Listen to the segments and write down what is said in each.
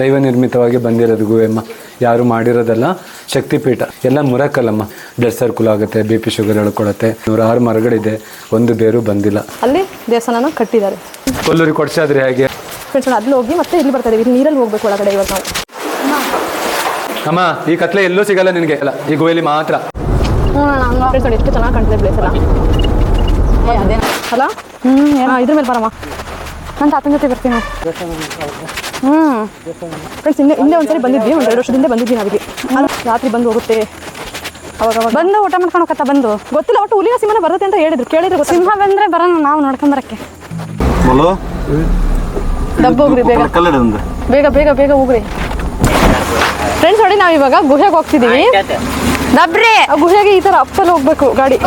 ದೈವ ನಿರ್ಮಿತವಾಗಿ ಬಂದಿರೋದು ಗುಹೆಮ್ಮ ಯಾರು ಮಾಡಿರೋದಲ್ಲ ಶಕ್ತಿಪೀಠ. ಎಲ್ಲ ಮುರಕಲ್ಲಮ್ಮ. ಬ್ಲಡ್ ಸರ್ಕುಲ್ ಆಗುತ್ತೆ ಬಿ ಪಿ ಶುಗರ್ ಹೇಳ್ಕೊಡತ್ತೆ ನೂರಾರು ಮರಗಳಿದೆ ಒಂದು ಬೇರು ಬಂದಿಲ್ಲ. ಅಲ್ಲಿ ದೇವಸ್ಥಾನ ಕಟ್ಟಿದ್ದಾರೆ. ಕೊಲ್ಲೂರಿ ಕೊಡ್ಸಾದ್ರೆ ಹೇಗೆ. ಫ್ರೆಂಡ್ಸ್ ಅಲ್ಲಿ ಹೋಗಿ ಮತ್ತೆ ಇಲ್ಲಿ ಬರ್ತಾ ಇದೀವಿ. ಇಲ್ಲಿ ನೀರಲ್ಲಿ ಹೋಗ್ಬೇಕು ಒಳಗಡೆ ಇವಾಗ ನಾವು. ಅಮ್ಮ ಈ ಕತ್ಲೆ ಎಲ್ಲೂ ಸಿಗಲ್ಲ ನಿನಗೆ. ಅಲ್ಲ ಈ ಗುಹೆಯಲ್ಲಿ ಮಾತ್ರ. ಫ್ರೆಂಡ್ಸ್ ನೋಡಿ ಎಷ್ಟು ಚೆನ್ನಾಗಿ ಕಾಣ್ತಿದೆ ಪ್ಲೇಸ್ ಎಲ್ಲ. ಅದೇ ಅಲ್ಲ? ಹ್ಞೂ ಇದ್ರ ಮೇಲೆ ಬರಮ್ಮ. ನಾನು ತಾತನ ಜೊತೆ ಬರ್ತೀನಿ. ಹ್ಞೂ ಫ್ರೆಂಡ್ಸ್ ಹಿಂದೆ ಹಿಂದೆ ಒಂದ್ಸರಿ ಬಂದಿದ್ವಿ ಒಂದು ಎರಡು ವರ್ಷದಿಂದ ಬಂದಿದ್ವಿ ನಾವಿಲ್ಲಿ. ರಾತ್ರಿ ಬಂದು ಹೋಗುತ್ತೆ. ಅವಾಗ ಅವಾಗ ಬಂದು ಊಟ ಮಾಡ್ಕೊಂಡು ಹೋಗತ್ತ ಬಂದು? ಗೊತ್ತಿಲ್ಲ ಒಟ್ಟು ಹುಲಿನ ಸಿಂಹನ ಬರುತ್ತೆ ಅಂತ ಹೇಳಿದ್ರು. ಕೇಳಿದ್ರು ಸಿಂಹ ಬಂದ್ರೆ ಬರೋಣ ನಾವು ನೋಡ್ಕೊಂಬರಕ್ಕೆ बोलो ಡಬ್ಬ ಹೋಗ್ರಿ ಬೇಗ. ಬೇಗ ಬೇಗ ಬೇಗ ಹೋಗ್ರಿ. ಫ್ರೆಂಡ್ಸ್ ನೋಡಿ ನಾವು ಇವಾಗ ಗುಹೆಗೆ ಹೋಗ್ತಿದೀವಿ ದಬ್ರಿ ಗುಹೆಗೆ ಈ ತರ ಅಪ್ಪಲ್ಲಿ ಹೋಗ್ಬೇಕು ಗಾಡಿ.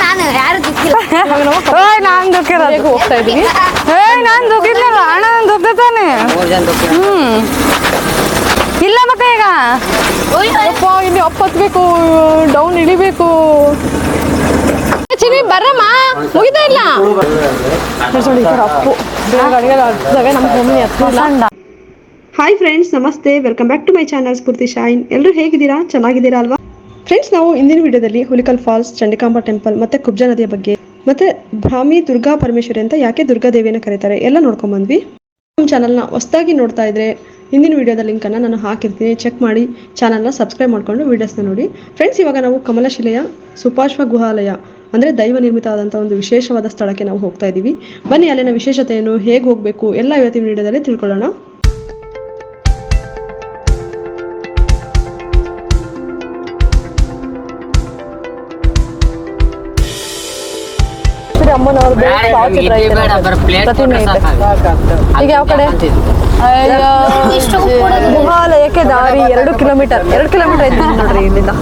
ನಾನು ಯಾರು ದುಃಖಿಲ್ಲ ನಾನ್ ದುಃಖಿರೋದು ಹೋಗ್ತಾ ಇದ್ದೀನಿ. ಏಯ್ ನಾನ್ ಅಣ್ಣ ನಾನ್ ದುಃಖತಾನೆ ಇಲ್ಲ ಮತ್ತೆ ಈಗ. ಅಪ್ಪ ಇಲ್ಲಿ ಒಪ್ಪತ್ಬೇಕು ಡೌನ್ ಇಳಿಬೇಕು. ಚಿನಿ ಬರಮ್ಮ. ಮುಗಿತಾ ಇಲ್ಲ? ಅಪ್ಪು. ಅಡಿಗೆ ಹತ್ತಿದಾವೆ ನಮ್ಮ ಭೂಮಿ ಹತ್ತಿಲ್ಲ ಹಾಯ್ ಫ್ರೆಂಡ್ಸ್ ನಮಸ್ತೆ. Welcome back to my channel Spoorthi shine ಎಲ್ಲರೂ ಹೇಗಿದ್ದೀರಾ? ಚೆನ್ನಾಗಿದ್ದೀರಾ ಅಲ್ವಾ? ಫ್ರೆಂಡ್ಸ್ ನಾವು ಇಂದಿನ ವಿಡಿಯೋದಲ್ಲಿ ಹುಲಿಕಲ್ ಫಾಲ್ಸ್, ಚಂಡಿಕಾಂಬ ಟೆಂಪಲ್ ಮತ್ತೆ ಕುಬ್ಜಾ ನದಿಯ ಬಗ್ಗೆ ಮತ್ತೆ ಭ್ರಾಮಿ ದುರ್ಗಾ ಪರಮೇಶ್ವರಿ ಅಂತ ಯಾಕೆ ದುರ್ಗಾ ದೇವಿಯನ್ನು ಕರೀತಾರೆ ಎಲ್ಲ ನೋಡ್ಕೊಂಡ್ ಬಂದ್ವಿ. ನಮ್ಮ ಚಾನಲ್ನ ಹೊಸದಾಗಿ ನೋಡ್ತಾ ಇದ್ರೆ ಹಿಂದಿನ ವಿಡಿಯೋದ ಲಿಂಕನ್ನು ನಾನು ಹಾಕಿರ್ತೀನಿ. ಚೆಕ್ ಮಾಡಿ ಚಾನಲ್ನ ಸಬ್ಸ್ಕ್ರೈಬ್ ಮಾಡಿಕೊಂಡು ವೀಡಿಯೋಸ್ನ ನೋಡಿ. ಫ್ರೆಂಡ್ಸ್ ಇವಾಗ ನಾವು ಕಮಲಶಿಲೆಯ ಸುಪಾಶ್ವ ಗುಹಾಲಯ ಅಂದರೆ ದೈವ ನಿರ್ಮಿತ ಆದಂತಹ ಒಂದು ವಿಶೇಷವಾದ ಸ್ಥಳಕ್ಕೆ ನಾವು ಹೋಗ್ತಾ ಇದ್ದೀವಿ ಬನ್ನಿ ಅಲ್ಲಿನ ವಿಶೇಷತೆಯನ್ನು ಹೇಗೆ ಹೋಗಬೇಕು ಎಲ್ಲ ಇವತ್ತಿನ ವಿಡಿಯೋದಲ್ಲಿ ತಿಳ್ಕೊಳ್ಳೋಣ. ಅಮ್ಮನವ್ರದ್ದು ಭಾವಚಿತ್ರ ಪ್ರತಿಮೆ ಈಗ ಯಾವ ಕಡೆ? ಗುಹಾಲಯಕ್ಕೆ ದಾರಿ ಎರಡು ಕಿಲೋಮೀಟರ್. ಎರಡು ಕಿಲೋಮೀಟರ್ ಐತಿ ನೋಡ್ರಿ ಇಲ್ಲಿಂದ.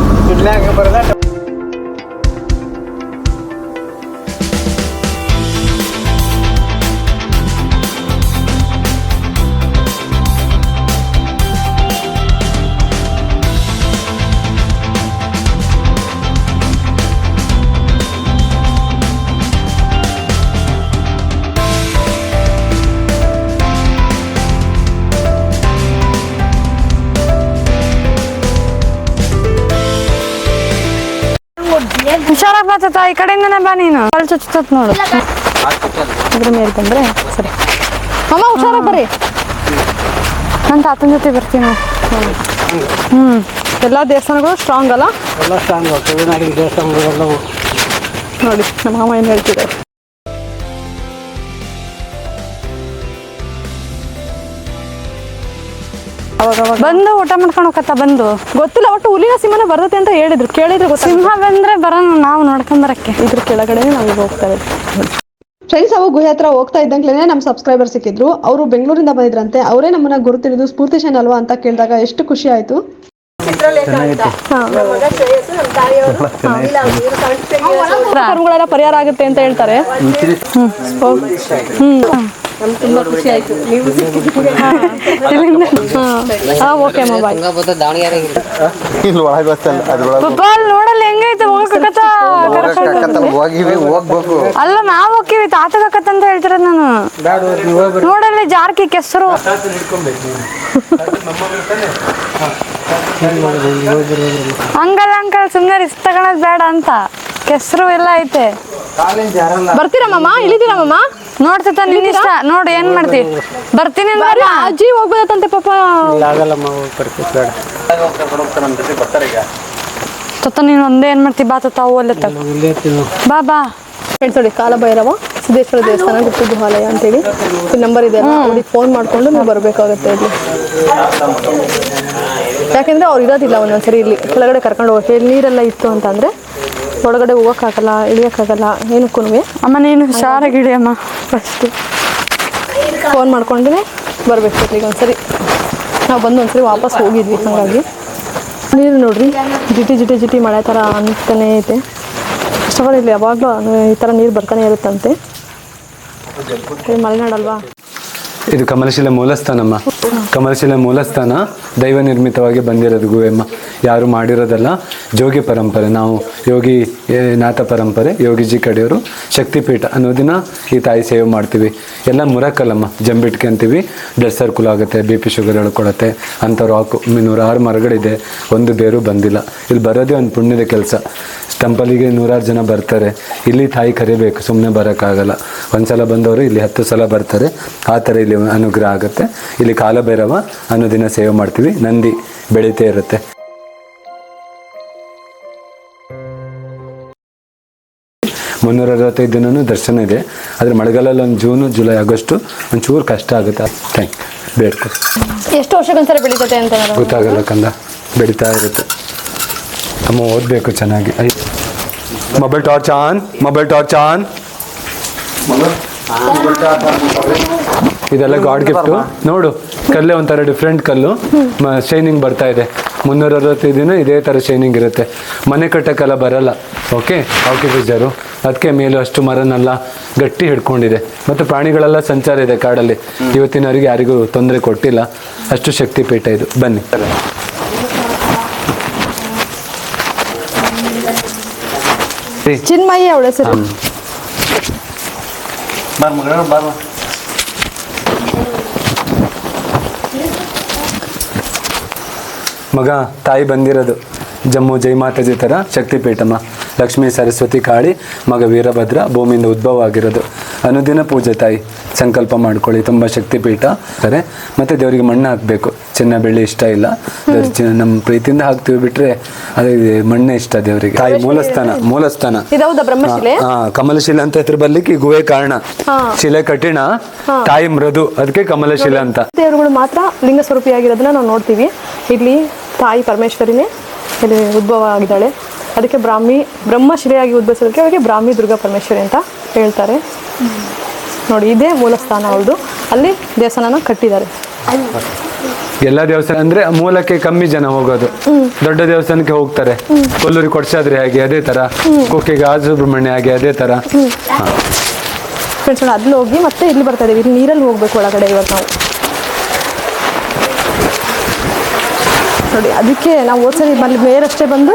ಬರ್ತದ ಈ ಕಡೆಯಿಂದನೇ ಬಾ ನೀನು. ಕಾಲ್ ಚುಚ್ಚುತ್ತತ್ ನೋಡು. ಅದ್ರ ಮೇಲೆ ಬಂದ್ರೆ ಸರಿ. ಅಮ್ಮ ಹುಷಾರ ಬರ್ರಿ. ನನ್ನ ತಾತನ ಜೊತೆ ಬರ್ತೀನಿ ಹ್ಮ್. ಎಲ್ಲಾ ದೇವಸ್ಥಾನಗಳು ಸ್ಟ್ರಾಂಗ್ ಅಲ್ಲ? ಎಲ್ಲ ಸ್ಟ್ರಾಂಗ್ ತುಳುನಾಡಿನ ದೇವಸ್ಥಾನಗಳೆಲ್ಲವು ನೋಡಿ ನಮ್ಮ ಮಾಮ ಏನ್ ಹೇಳ್ತಿದ್ದಾರೆ ಬಂದು ಊಟ ಮಾಡ್ಕೊಂಡು ಹೋಗತ್ತ ಬಂದು. ಗೊತ್ತಿಲ್ಲ ಒಟ್ಟು ಹುಲಿನ ಸಿಂಹನ ಬರ್ತೈತೆ ಅಂತ ಹೇಳಿದ್ರು. ಕೇಳಿದ್ರು ಗೊತ್ತಿಲ್ಲ ಸಿಂಹ ಬಂದ್ರೆ ಬರೋಣ ನಾವು ನೋಡ್ಕೊಂಬರಕ್ಕೆ ಇದ್ರ ಕೆಳಗಡೆ ನಾವು ಹೋಗ್ತಾರೆ ಹೋಗ್ತಾ ಫ್ರೆಂಡ್ಸ್ ಅವು ಗುಹೆ ಹತ್ರ ಹೋಗ್ತಾ ಇದ್ದಂಗ್ಲೇನೆ ನಮ್ಮ ಸಬ್ಸ್ಕ್ರೈಬರ್ ಸಿಕ್ಕಿದ್ರು. ಅವರು ಬೆಂಗಳೂರಿಂದ ಬಂದಿದ್ರಂತೆ. ಅವರೇ ನಮ್ಮನ್ನ ಗುರುತಿಡಿದು ಸ್ಫೂರ್ತಿ ಶೈನ್ ಅಲ್ವಾ ಅಂತ ಕೇಳಿದಾಗ ಎಷ್ಟು ಖುಷಿ ಆಯ್ತು. ಪರಿಹಾರ ಆಗುತ್ತೆ ಅಂತ ಹೇಳ್ತಾರೆ. ತುಂಬಾ ಖುಷಿ ಆಯ್ತು. ನೀವು ಓಕೆ ಅಮ್ಮ ಬಾಯ್ ಇಲ್ಲಿ ಒಳಗೆ ಗೊತ್ತಲ್ಲ ಅದ್ರೊಳಗೆ ಪಪ್ಪ ಅಲ್ಲಿ ನೋಡಲ್ಲ ಹೆಂಗೈತೆ ಹೋಗಕತ್ತ ಹೋಗಿವಿ ಹೋಗ್ಬೇಕು. ಅಲ್ಲ ನಾವ್ ಹೋಗ್ತೀವಿ ತಾತಗಕತ್ತ ಅಂತ ಹೇಳ್ತಿರೋದು ನಾನು. ನೋಡಲ್ಲಿ ಜಾರ್ಕಿ ಕೆಸರು. ಹಂಗಲ್ಲ ಅಂಕಲ್ ಸುಮ್ಮನೆ ರಿಸ್ಕ್ ತಗೊಳೋದ್ ಬೇಡ ಅಂತ. ಕೆಸರು ಎಲ್ಲ ಐತೆ. ಬರ್ತೀರಮ್ಮ ಇಳಿತೀರಮ್ಮ ನೋಡ್ತಿತ್ತ ನಿನ್ ಇಷ್ಟ. ನೋಡು ಏನ್ ಮಾಡ್ತಿ ಬರ್ತೀನಿ ಅಂದ್ರೆ ಬಾ. ಅಜ್ಜಿ ಹೋಗ್ಬೋದಂತೆ ಪಾಪ. ತತ್ತ ನೀನ್ ಒಂದೇ ಏನ್ ಮಾಡ್ತಿ ಬಾ ತಾವು ಅಲ್ಲ ಅಲ್ಲೇ ತಗೋ. ಇಲ್ಲೇ ಇರ್ತೀವಿ ನಾವು. ಬಾ ಬಾ. ಫ್ರೆಂಡ್ಸ್ ಕಾಲ ಕಾಲಭೈರವ ಸಿದ್ದೇಶ್ವರ ದೇವಸ್ಥಾನ ಗುಪ್ತ ಗುಹಾಲಯ ಅಂತೇಳಿ. ಈ ನಂಬರ್ ಇದೆ ನೋಡಿ ಫೋನ್ ಮಾಡ್ಕೊಂಡು ನೀವು ಬರಬೇಕಾಗುತ್ತೆ ಇಲ್ಲಿ. ಯಾಕೆಂದ್ರೆ ಅವ್ರು ಇರೋದಿಲ್ಲ ಒಂದೊಂದ್ಸರಿ ಇಲ್ಲಿ. ಕೆಳಗಡೆ ಕರ್ಕೊಂಡು ಹೋಗಿ ನೀರೆಲ್ಲ ಇತ್ತು ಅಂತ ಅಂದ್ರೆ ಒಳಗಡೆ ಹೋಗೋಕ್ಕಾಗಲ್ಲ ಇಳಿಯೋಕ್ಕಾಗಲ್ಲ ಏನಕ್ಕೂ ಅಮ್ಮ ನೀನು ಹುಷಾರಾಗಿ ಇಳಿಯಮ್ಮ. ಫಸ್ಟ್ ಫೋನ್ ಮಾಡ್ಕೊಂಡೇ ಬರಬೇಕು ಇಲ್ಲಿಗೆ ಒಂದ್ಸರಿ. ನಾವು ಬಂದು ಒಂದ್ಸರಿ ವಾಪಸ್ ಹೋಗಿದ್ವಿ ಹಾಗಾಗಿ. ನೀರು ನೋಡ್ರಿ ಜಿಟಿ ಜಿಟಿ ಜಿಟಿ ಮಳೆ ಥರ ಅನಿಸ್ತಾನೆ ಐತೆ ಆಲ್ ಇಲ್ಲಿ ಯಾವಾಗಲೂ ಈ ಥರ ನೀರು ಬರ್ತಾನೆ ಇರುತ್ತಂತೆ. ಇದು ಮಲೆನಾಡಲ್ವಾ? ಇದು ಕಮಲಶಿಲೆ ಮೂಲಸ್ಥಾನಮ್ಮ. ಕಮಲಶಿಲೆ ಮೂಲಸ್ಥಾನ ದೈವ ನಿರ್ಮಿತವಾಗಿ ಬಂದಿರೋದು ಗುವೆಮ್ಮ ಯಾರು ಮಾಡಿರೋದಲ್ಲ, ಜೋಗಿ ಪರಂಪರೆ, ನಾವು ಯೋಗಿ ನಾಥ ಪರಂಪರೆ, ಯೋಗಿಜಿ ಕಡೆಯವರು ಶಕ್ತಿಪೀಠ ಅನ್ನೋದಿನ ಈ ತಾಯಿ ಸೇವೆ ಮಾಡ್ತೀವಿ. ಎಲ್ಲ ಮುರಕಲ್ಲಮ್ಮ, ಜಂಬಿಟ್ಕೆ ಅಂತೀವಿ. ಬ್ಲಡ್ ಸರ್ಕುಲ್ ಆಗುತ್ತೆ ಬಿ ಪಿ ಶುಗರ್ ಹೇಳ್ಕೊಡತ್ತೆ, ಅಂತ ರಾಕು ನೂರಾರು ಮರಗಳಿದೆ, ಒಂದು ಬೇರು ಬಂದಿಲ್ಲ. ಇಲ್ಲಿ ಬರೋದೇ ಒಂದು ಪುಣ್ಯದ ಕೆಲಸ. ಟೆಂಪಲಿಗೆ ನೂರಾರು ಜನ ಬರ್ತಾರೆ. ಇಲ್ಲಿ ತಾಯಿ ಕರಿಬೇಕು ಸುಮ್ಮನೆ ಬರೋಕ್ಕಾಗಲ್ಲ. ಒಂದ್ಸಲ ಬಂದವರು ಇಲ್ಲಿ ಹತ್ತು ಸಲ ಬರ್ತಾರೆ. ಆ ಥರ ಇಲ್ಲಿ ಅನುಗ್ರಹ ಆಗುತ್ತೆ. ಇಲ್ಲಿ ಕಾಲಭೈರವ ಅನ್ನೋ ದಿನ ಸೇವೆ ಮಾಡ್ತೀವಿ. ನಂದಿ ಬೆಳೀತೇ ಇರುತ್ತೆ. ಮುನ್ನೂರ ಅರವತ್ತೈದು ದಿನನೂ ದರ್ಶನ ಇದೆ. ಆದರೆ ಮಳೆಗಾಲಲ್ಲಿ ಒಂದು ಜೂನು ಜುಲೈ ಆಗಸ್ಟು ಒಂಚೂರು ಕಷ್ಟ ಆಗುತ್ತೆ. ಥ್ಯಾಂಕ್ ಬೇಡ್ಕೊ. ಎಷ್ಟು ವರ್ಷಕ್ಕೊಂದ್ಸರಿ ಬೆಳೀತದೆ ಅಂತ ಗೊತ್ತಾಗಲ್ಲ ಕಂದ. ಬೆಳೀತಾ ಇರುತ್ತೆ. ಅಮ್ಮ ಓದಬೇಕು ಚೆನ್ನಾಗಿ. Mobile torch on mobile torch on ಇದೆಲ್ಲ ಗಾಡ್ ಗಿಫ್ಟ್. ನೋಡು ಕಲ್ಲೇ ಒಂಥರ ಡಿಫ್ರೆಂಟ್ ಕಲ್ಲು. ಶೈನಿಂಗ್ ಬರ್ತಾ ಇದೆ. ಮುನ್ನೂರ ಅರವತ್ತೈದು ದಿನ ಇದೇ ಥರ ಶೈನಿಂಗ್ ಇರುತ್ತೆ. ಮನೆ ಕಟ್ಟಕ್ಕೆಲ್ಲ ಬರಲ್ಲ. ಓಕೆ ಆಕಿಫಿಸರು ಅದಕ್ಕೆ ಮೇಲೂ ಅಷ್ಟು ಮರನೆಲ್ಲ ಗಟ್ಟಿ ಹಿಡ್ಕೊಂಡಿದೆ. ಮತ್ತು ಪ್ರಾಣಿಗಳೆಲ್ಲ ಸಂಚಾರ ಇದೆ ಕಾಡಲ್ಲಿ. ಇವತ್ತಿನವರಿಗೆ ಯಾರಿಗೂ ತೊಂದರೆ ಕೊಟ್ಟಿಲ್ಲ. ಅಷ್ಟು ಶಕ್ತಿಪೀಠ ಇದು. ಬನ್ನಿ. ಚಿನ್ಮಯಿ ಅವಳ ಹೆಸರು ಬಾರ್ ಮಗಳ ಬಾರ್ ಮಗ ತಾಯಿ ಬಂದಿರೋದು. ಜಮ್ಮು ಜೈ ಮಾತಾಜಿ ಥರ ಶಕ್ತಿಪೀಠಮ್ಮ ಲಕ್ಷ್ಮೀ ಸರಸ್ವತಿ ಕಾಳಿ ಮಗ ವೀರಭದ್ರ ಭೂಮಿಯಿಂದ ಉದ್ಭವ ಆಗಿರೋದು. ಅನುದಿನ ಪೂಜೆ ತಾಯಿ ಸಂಕಲ್ಪ ಮಾಡ್ಕೊಳ್ಳಿ ತುಂಬ ಶಕ್ತಿಪೀಠ ಸರಿ ಮತ್ತು ದೇವರಿಗೆ ಮಣ್ಣು ಹಾಕಬೇಕು. ಚಿನ್ನ ಬೆಳ್ಳಿ ಇಷ್ಟ ಇಲ್ಲ. ನಮ್ಮ ಪ್ರೀತಿಯಿಂದ ಹಾಕ್ತೀವಿ ಬಿಟ್ರೆ ಅದೇ ಮಣ್ಣೆ ಇಷ್ಟ ದೇವರಿಗೆ. ತಾಯಿ ಮೂಲಸ್ಥಾನ ಮೂಲಸ್ಥಾನ. ಹಾ ಕಮಲಶಿಲೆ ಅಂತ ಹೆಸರು ಬರ್ಲಿಕ್ಕೆ ಈ ಗುಹೆ ಕಾರಣ. ಶಿಲೆ ಕಠಿಣ ತಾಯಿ ಮೃದು. ಅದಕ್ಕೆ ಕಮಲಶಿಲೆ ಅಂತ. ದೇವರುಗಳು ಮಾತ್ರ ಲಿಂಗ ಸ್ವರೂಪಿಯಾಗಿರೋದನ್ನ ನಾವು ನೋಡ್ತೀವಿ. ಇಲ್ಲಿ ತಾಯಿ ಪರಮೇಶ್ವರಿನೇ ಇಲ್ಲಿ ಉದ್ಭವ ಆಗಿದ್ದಾಳೆ. ಅದಕ್ಕೆ ಬ್ರಾಹ್ಮಿ ಬ್ರಹ್ಮಶ್ರೀಯಾಗಿ ಉದ್ಭವಿಸೋದಕ್ಕೆ ಅವರಿಗೆ ಬ್ರಾಹ್ಮಿ ದುರ್ಗಾ ಪರಮೇಶ್ವರಿ ಅಂತ ಹೇಳ್ತಾರೆ. ನೋಡಿ ಇದೇ ಮೂಲ ಸ್ಥಾನ ಅವ್ರದ್ದು. ಅಲ್ಲಿ ದೇವಸ್ಥಾನನ ಕಟ್ಟಿದ್ದಾರೆ. ಎಲ್ಲ ದೇವಸ್ಥಾನ ಅಂದ್ರೆ ಮೂಲಕ್ಕೆ ಕಮ್ಮಿ ಜನ ಹೋಗೋದು. ದೊಡ್ಡ ದೇವಸ್ಥಾನಕ್ಕೆ ಹೋಗ್ತಾರೆ. ಕೊಲ್ಲೂರಿ ಕೊಡ್ಸಾದ್ರೆ ಹಾಗೆ ಅದೇ ತರ. ಕುಕ್ಕೆಗೆ ಆರ್ ಸುಬ್ರಹ್ಮಣ್ಯ ಹಾಗೆ ಅದೇ ತರ. ಫ್ರೆಂಡ್ಸ್ ಅಲ್ಲಿ ಹೋಗಿ ಮತ್ತೆ ಇಲ್ಲಿ ಬರ್ತಾ ಇದೀವಿ ನೀರಲ್ಲಿ ಹೋಗ್ಬೇಕು ಒಳಗಡೆ ಇವಾಗ ನಾವು. ನೋಡಿ ಅದಕ್ಕೆ ನಾವು ಹೋದ್ಸರಿ ಬಂದು ಮೇಲಷ್ಟೇ ಬಂದು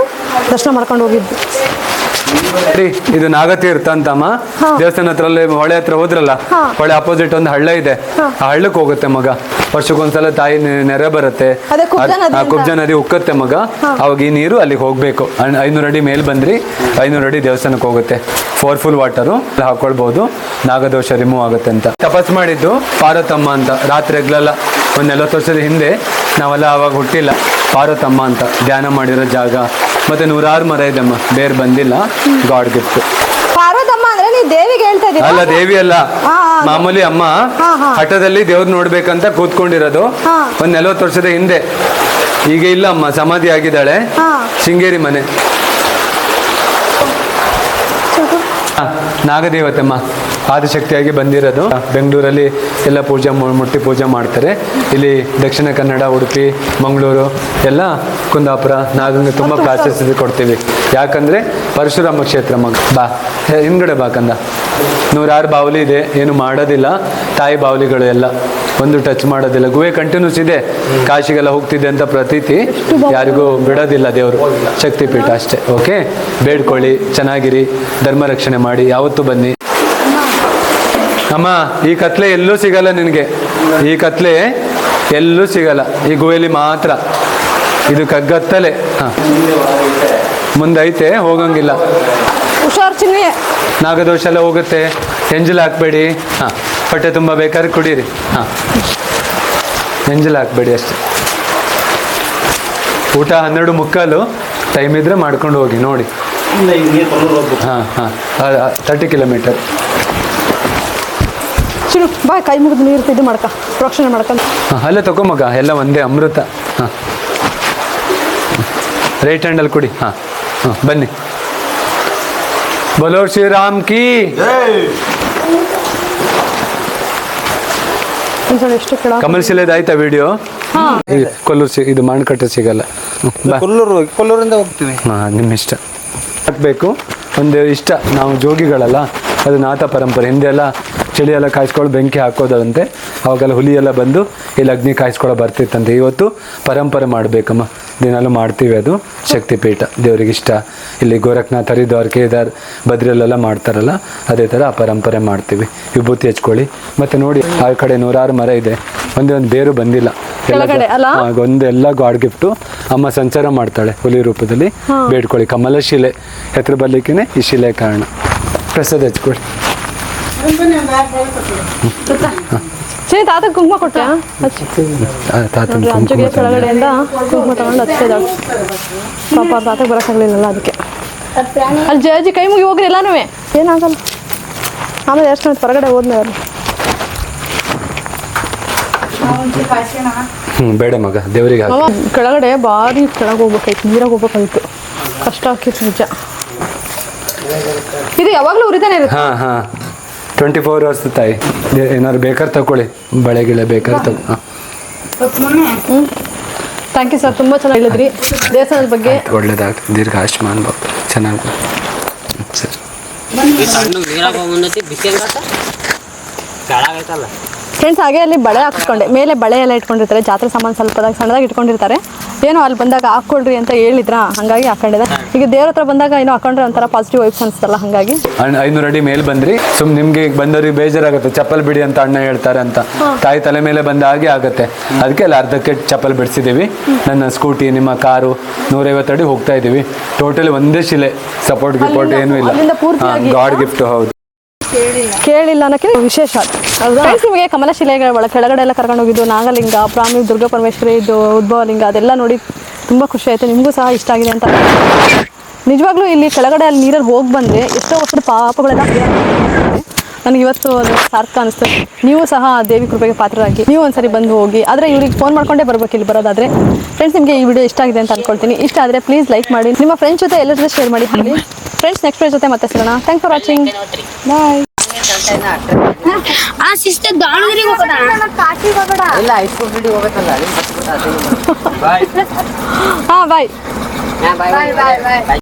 ದರ್ಶನ ಮಾಡ್ಕೊಂಡು ಹೋಗಿದ್ವಿ. ರೀ, ಇದು ನಾಗತೀರ್ಥ ಅಂತಮ್ಮ ದೇವಸ್ಥಾನ ಹತ್ರ ಹೊಳೆ ಹತ್ರ ಹೋದ್ರಲ್ಲ ಹೊಳೆ ಅಪೋಸಿಟ್ ಒಂದು ಹಳ್ಳ ಇದೆ. ಆ ಹಳ್ಳಕ್ಕೆ ಹೋಗುತ್ತೆ ಮಗ. ವರ್ಷಕ್ಕೊಂದ್ಸಲ ತಾಯಿ ನೆರೆ ಬರುತ್ತೆ. ಕುಬ್ಜ ನದಿ ಆ ಅಂತ. ಕುಬ್ಜ ನದಿ ಉಕ್ಕತ್ತೆ ಮಗ. ಅವಾಗ ಈ ನೀರು ಅಲ್ಲಿಗೆ ಹೋಗ್ಬೇಕು. ಐನೂರು ಅಡಿ ಮೇಲ್ ಬಂದ್ರಿ ಐನೂರು ಅಡಿ ದೇವಸ್ಥಾನಕ್ಕೆ ಹೋಗುತ್ತೆ. ಫೋರ್ ಫುಲ್ ವಾಟರು ಹಾಕೊಳ್ಬಹುದು ನಾಗದೋಷ ರಿಮೂವ್ ಆಗುತ್ತೆ ಅಂತ. ತಪಸ್ ಮಾಡಿದ್ದು ಪಾರತಮ್ಮ ಅಂತ ರಾತ್ರಿ ಹಗ್ಲೆಲ್ಲ. ಒಂದು ನಲವತ್ತು ವರ್ಷದ ಹಿಂದೆ ನಾವೆಲ್ಲ ಆವಾಗ ಹುಟ್ಟಿಲ್ಲ. ಪಾರ್ವತಮ್ಮ ಅಂತ. ಧ್ಯಾನ ಮಾಡಿರೋ ಜಾಗ. ಮತ್ತೆ ನೂರಾರು ಮರ ಇದೆಮ್ಮ ಬೇರೆ ಬಂದಿಲ್ಲ. ಗಾಡ್ ಗಿಫ್ಟ್ ಪಾರ್ವತಮ್ಮ ಅಂದ್ರೆ ನೀವು ದೇವಿಗೆ ಹೇಳ್ತಾ ಇದೀರಾ ಅಲ್ಲ ದೇವಿ ಅಲ್ಲ. ಮಾಮೂಲಿ ಅಮ್ಮ. ಹಠದಲ್ಲಿ ದೇವ್ರು ನೋಡ್ಬೇಕಂತ ಕೂತ್ಕೊಂಡಿರೋದು. ಒಂದ್ ನಲವತ್ತು ವರ್ಷದ ಹಿಂದೆ. ಈಗ ಇಲ್ಲ ಅಮ್ಮ. ಸಮಾಧಿ ಆಗಿದ್ದಾಳೆ. ಶೃಂಗೇರಿ ಮನೆ. ನಾಗದೇವತೆ ನಾಗದೇವತೆಮ್ಮ ಆದಿಶಕ್ತಿಯಾಗಿ ಬಂದಿರೋದು. ಬೆಂಗಳೂರಲ್ಲಿ ಎಲ್ಲ ಪೂಜೆ ಮುಟ್ಟಿ ಪೂಜೆ ಮಾಡ್ತಾರೆ. ಇಲ್ಲಿ ದಕ್ಷಿಣ ಕನ್ನಡ ಉಡುಪಿ ಮಂಗಳೂರು ಎಲ್ಲ ಕುಂದಾಪುರ ನಾಗಂಗೆ ತುಂಬ ಪ್ರಾಶಸ್ತ್ಯ ಕೊಡ್ತೀವಿ. ಯಾಕಂದ್ರೆ ಪರಶುರಾಮ ಕ್ಷೇತ್ರ ಮಗ. ಬಾ. ಹಿಂದ್ಗಡೆ ಬಾ ಕಂದ. ನೂರಾರು ಬಾವಲಿ ಇದೆ. ಏನು ಮಾಡೋದಿಲ್ಲ. ತಾಯಿ ಬಾವಲಿಗಳು ಎಲ್ಲ ಒಂದು ಟಚ್ ಮಾಡೋದಿಲ್ಲ. ಗುಹೆ ಕಂಟಿನ್ಯೂಸ್ ಇದೆ. ಕಾಶಿಗೆಲ್ಲ ಹೋಗ್ತಿದೆ ಅಂತ ಪ್ರತೀತಿ ಯಾರಿಗೂ ಬಿಡೋದಿಲ್ಲ ದೇವರು. ಶಕ್ತಿಪೀಠ ಅಷ್ಟೇ. ಓಕೆ ಬೇಡ್ಕೊಳ್ಳಿ. ಚೆನ್ನಾಗಿರಿ. ಧರ್ಮ ರಕ್ಷಣೆ ಮಾಡಿ. ಯಾವತ್ತೂ ಬನ್ನಿ. ಅಮ್ಮ ಈ ಕತ್ಲೆ ಎಲ್ಲೂ ಸಿಗಲ್ಲ ನಿನಗೆ. ಈ ಕತ್ಲೆ ಎಲ್ಲೂ ಸಿಗಲ್ಲ. ಈ ಗುಹೆಲಿ ಮಾತ್ರ. ಇದು ಕಗ್ಗತ್ತಲೆ. ಹಾಂ. ಮುಂದೈತೆ ಹೋಗಂಗಿಲ್ಲ. ಹುಷಾರ್ ಚಿನ್ನಿ ನಾಗದೋಷ ಎಲ್ಲ ಹೋಗುತ್ತೆ. ಎಂಜಲ್ ಹಾಕ್ಬೇಡಿ. ಹಾಂ. ಹೊಟ್ಟೆ ತುಂಬ ಬೇಕಾದ್ರೆ ಕುಡೀರಿ. ಹಾಂ. ಎಂಜಲ್ ಹಾಕ್ಬೇಡಿ ಅಷ್ಟೆ. ಊಟ ಹನ್ನೆರಡು ಮುಕ್ಕಾಲು. ಟೈಮ್ ಇದ್ರೆ ಮಾಡ್ಕೊಂಡು ಹೋಗಿ ನೋಡಿ. ಹಾಂ ಹಾಂ. Thirty kilometre. ಚಿರು ಬಾ ಕೈ ಮುಗಿದು ನೀರು ಇದು ಮಾಡ್ಕ ಪ್ರೋಕ್ಷಣೆ ಮಾಡ್ಕೊಂಡು ಹಾಂ ಅಲ್ಲೇ ತಗೊಂಬಗ ಎಲ್ಲ ಒಂದೇ ಅಮೃತ. ಹಾಂ. ರೈಟ್ ಹ್ಯಾಂಡಲ್ಲಿ ಕೊಡಿ. ಹಾಂ. ಹಾಂ ಬನ್ನಿ. ಬಲೋ ಶ್ರೀರಾಮ್ ಕಿ. ಎಷ್ಟು ಕೆಳ ಕಮಲ್ ಶಿಲೆದು ಆಯ್ತಾ ವಿಡಿಯೋ ಕೊಲ್ಲೂರು ಸಿ ಇದು ಮಾಣಕಟ್ಟೆ ಸಿಗಲ್ಲ. ಕೊಲ್ಲೂರು ಕೊಲ್ಲೂರಿಂದ ಹೋಗ್ತೀವಿ. ಹಾಂ ನಿಮ್ಮ ಇಷ್ಟ. ಹಾಕಬೇಕು. ಒಂದು ಇಷ್ಟ ನಾವು ಜೋಗಿಗಳಲ್ಲ ಅದು ನಾಥ ಪರಂಪರೆ ಹಿಂದೆ ಎಲ್ಲ ಚಳಿ ಎಲ್ಲ ಕಾಯಿಸ್ಕೊಂಡು ಬೆಂಕಿ ಹಾಕೋದಂತೆ ಅವಾಗೆಲ್ಲ ಹುಲಿ ಎಲ್ಲ ಬಂದು ಇಲ್ಲಿ ಅಗ್ನಿ ಕಾಯಿಸ್ಕೊಳ್ಳೋ ಬರ್ತಿತ್ತಂತೆ. ಇವತ್ತು ಪರಂಪರೆ ಮಾಡಬೇಕಮ್ಮ. ದಿನಾಲೂ ಮಾಡ್ತೀವಿ ಅದು. ಶಕ್ತಿಪೀಠ ದೇವರಿಗೆ ಇಷ್ಟ. ಇಲ್ಲಿ ಗೋರಖ್ನಾಥ್ ಹರಿದ್ವಾರ್ ಕೇದಾರ್ ಬದ್ರಿಯಲ್ಲೆಲ್ಲ ಮಾಡ್ತಾರಲ್ಲ ಅದೇ ಥರ ಆ ಪರಂಪರೆ ಮಾಡ್ತೀವಿ. ವಿಭೂತಿ ಹಚ್ಕೊಳ್ಳಿ. ಮತ್ತು ನೋಡಿ ಆ ಕಡೆ ನೂರಾರು ಮರ ಇದೆ. ಒಂದೇ ಒಂದು ಬೇರು ಬಂದಿಲ್ಲ. ಒಂದೆಲ್ಲ ಗಾಡ್ ಗಿಫ್ಟು. ಅಮ್ಮ ಸಂಚಾರ ಮಾಡ್ತಾಳೆ ಹುಲಿ ರೂಪದಲ್ಲಿ. ಬೇಡ್ಕೊಳ್ಳಿ. ಕಮಲ ಶಿಲೆ. ಹೆತ್ರ ಬರ್ಲಿಕ್ಕೆ ಈ ಶಿಲೆ ಕಾರಣ. ಪ್ರಸಾದ ಹಚ್ಕೊಡಿ ಸರಿ ತಾತ ಕುಂಕುಮ ಕೊಟ್ಟೆ ತಾತನ ತಂದೆ. ಕೆಳಗಡೆಯಿಂದ ಕುಂಕುಮ ತಗೊಂಡು ಹಚ್ಚಿದ ಪಾಪ ತಾತ ಬರೋಕ್ಕಾಗಲಿಲ್ಲ ಅದಕ್ಕೆ. ಅಲ್ಲಿ ಜಜ್ಜಿ ಕೈ ಮುಗಿ ಹೋಗ್ರಿ ಎಲ್ಲಾನು. ಏನಾಗಲ್ಲ. ಆಮೇಲೆ ಎಷ್ಟು ನಿಮಿಷ ಹೊರಗಡೆ ಹೋದ್ಮೇಲೆ. ಹ್ಞೂ ಬೇಡ ಮಗ ದೇವರಿಗೆ ಕೆಳಗಡೆ ಭಾರಿ ಕೆಳಗೆ ಹೋಗ್ಬೇಕಾಯ್ತು ನೀರಾಗ ಹೋಗ್ಬೇಕಾಯ್ತು. ಕಷ್ಟ ಆಕಿತ್ತು ನಿಜ. ಇದು ಯಾವಾಗಲೂ ಉರಿತಾನೆ ಇರುತ್ತೆ. ಹಾಂ ಹಾ. ಟ್ವೆಂಟಿ ಫೋರ್ ಅವರ್ಸ್ ತಾಯಿ ಏನಾದ್ರು ಬೇಕಾದ್ರೆ ತಗೊಳ್ಳಿ ಬಳೆ ಗಿಳೆ ಬೇಕಾದ್ರೆ ತಗೊ. ಥ್ಯಾಂಕ್ ಯು ಸರ್ ತುಂಬ ಚೆನ್ನಾಗಿ ಹೇಳಿದ್ರಿ. ದೇವಸ್ಥಾನದ ಬಗ್ಗೆ ಒಳ್ಳೇದಾಗ್ತದೆ ದೀರ್ಘ ಆಯುಷ್ಮಾನ್ ಬಾಬು. ಚೆನ್ನಾಗಿ ಸರಿ. ಫ್ರೆಂಡ್ಸ್ ಹಾಗೆ ಅಲ್ಲಿ ಬಳೆ ಹಾಕ್ಸ್ಕೊಂಡೆ. ಮೇಲೆ ಬಳೆ ಎಲ್ಲ ಇಟ್ಕೊಂಡಿರ್ತಾರೆ. ಜಾತ್ರೆ ಸಾಮಾನು ಸ್ವಲ್ಪದಾಗ ಸಣ್ಣದಾಗಿ ಇಟ್ಕೊಂಡಿರ್ತಾರೆ. ಏನೋ ಅಲ್ಲಿ ಬಂದಾಗ ಹಾಕೊಳ್ರಿ ಅಂತ ಹೇಳಿದ್ರ? ಹಂಗಾಗಿ ಹಾಕೊಂಡಿದೆ ಈಗ ದೇವ್ರ ಹತ್ರ ಬಂದಾಗ ಏನೋ ಹಾಕೊಂಡ್ರೆ ಒಂಥರ ಪಾಸಿಟಿವ್ ವೈಬ್ಸ್ ಅನ್ಸ್ತಲ್ಲ ಹಂಗಾಗಿ. ಐನೂರು ಅಡಿ ಮೇಲೆ ಬಂದ್ರಿ. ಸುಮ್ ನಿಮ್ಗೆ ಈಗ ಬಂದವ್ರಿಗೆ ಬೇಜಾರಾಗುತ್ತೆ. ಚಪ್ಪಲ್ ಬಿಡಿ ಅಂತ ಅಣ್ಣ ಹೇಳ್ತಾರೆ ಅಂತ. ತಾಯಿ ತಲೆ ಮೇಲೆ ಬಂದ ಹಾಗೆ ಆಗುತ್ತೆ. ಅದಕ್ಕೆ ಅಲ್ಲಿ ಅರ್ಧಕ್ಕೆ ಚಪ್ಪಲ್ ಬಿಡಿಸಿದೀವಿ. ನನ್ನ ಸ್ಕೂಟಿ ನಿಮ್ಮ ಕಾರು ನೂರೈವತ್ತು ಅಡಿ ಹೋಗ್ತಾ ಇದೀವಿ. ಟೋಟಲ್ ಒಂದೇ ಶಿಲೆ. ಸಪೋರ್ಟ್ ಗಿಪೋರ್ಟ್ ಏನೂ ಇಲ್ಲ. ಗಾಡ್ ಗಿಫ್ಟ್ ಹೌದು. ಕೇಳಿಲ್ಲ. ಅನ್ನೋಕ್ಕೆ ವಿಶೇಷ. ನಿಮಗೆ ಕಮಲ ಶಿಲೆಗಳ ಒಳ ಕೆಳಗಡೆ ಎಲ್ಲ ಕರ್ಕೊಂಡು ಹೋಗಿದ್ದು ನಾಗಲಿಂಗ ಪ್ರಾಮಿ ದುರ್ಗಾ ಪರಮೇಶ್ವರಿ ಇದು ಉದ್ಭವಲಿಂಗ ಅದೆಲ್ಲ ನೋಡಿ ತುಂಬ ಖುಷಿ ಆಯ್ತು. ನಿಮಗೂ ಸಹ ಇಷ್ಟ ಆಗಿದೆ ಅಂತ. ನಿಜವಾಗ್ಲೂ ಇಲ್ಲಿ ಕೆಳಗಡೆ ಅಲ್ಲಿ ನೀರಲ್ಲಿ ಹೋಗಿ ಬಂದ್ರೆ ಎಷ್ಟೋ ವರ್ಷದ ಪಾಪಗಳೆಲ್ಲ ನನಗೆ ಇವತ್ತು ಅದು ಸಾರ್ಥ ಅನಿಸ್ತದೆ ನೀವು ಸಹ ದೇವಿ ಕೃಪೆಗೆ ಪಾತ್ರರಾಗಿ ನೀವು ಒಂದ್ಸರಿ ಬಂದು ಹೋಗಿ ಆದರೆ ಇವ್ರಿಗೆ ಫೋನ್ ಮಾಡ್ಕೊಂಡೇ ಬರ್ಬೇಕು ಇಲ್ಲಿ ಬರೋದಾದರೆ. ಫ್ರೆಂಡ್ಸ್ ನಿಮಗೆ ಈ ವಿಡಿಯೋ ಇಷ್ಟ ಆಗಿದೆ ಅಂತ ಅನ್ಕೊಳ್ತೀನಿ. ಇಷ್ಟ ಆದರೆ ಪ್ಲೀಸ್ ಲೈಕ್ ಮಾಡಿ. ನಿಮ್ಮ ಫ್ರೆಂಡ್ಸ್ ಜೊತೆ ಎಲ್ಲರ ಜೊತೆ ಶೇರ್ ಮಾಡಿ. ಫ್ರೆಂಡ್ಸ್ ನೆಕ್ಸ್ಟ್ ಫ್ರೆಂಡ್ಸ್ ಜೊತೆ ಮತ್ತೆ ಸಿಗೋಣ. ಥ್ಯಾಂಕ್ ಫಾರ್ ವಾಚಿಂಗ್ ಬಾಯ್ ಆ ಸಿಸ್ಟರ್ ದಾವಣಗೆರೆಗೆ ಹೋಗೋಣ ಕಾಶಿಗೆ ಹೋಗೋಣ ಇಲ್ಲ ಹೈಸ್ಕೂಲ್ ಬಿಡಿ ಹೋಗ್ಬೇಕಲ್ಲ ಅಲ್ಲಿ ಹಾ ಬಾಯ್ ಬಾಯ್ ಬಾಯ್ ಬಾಯ್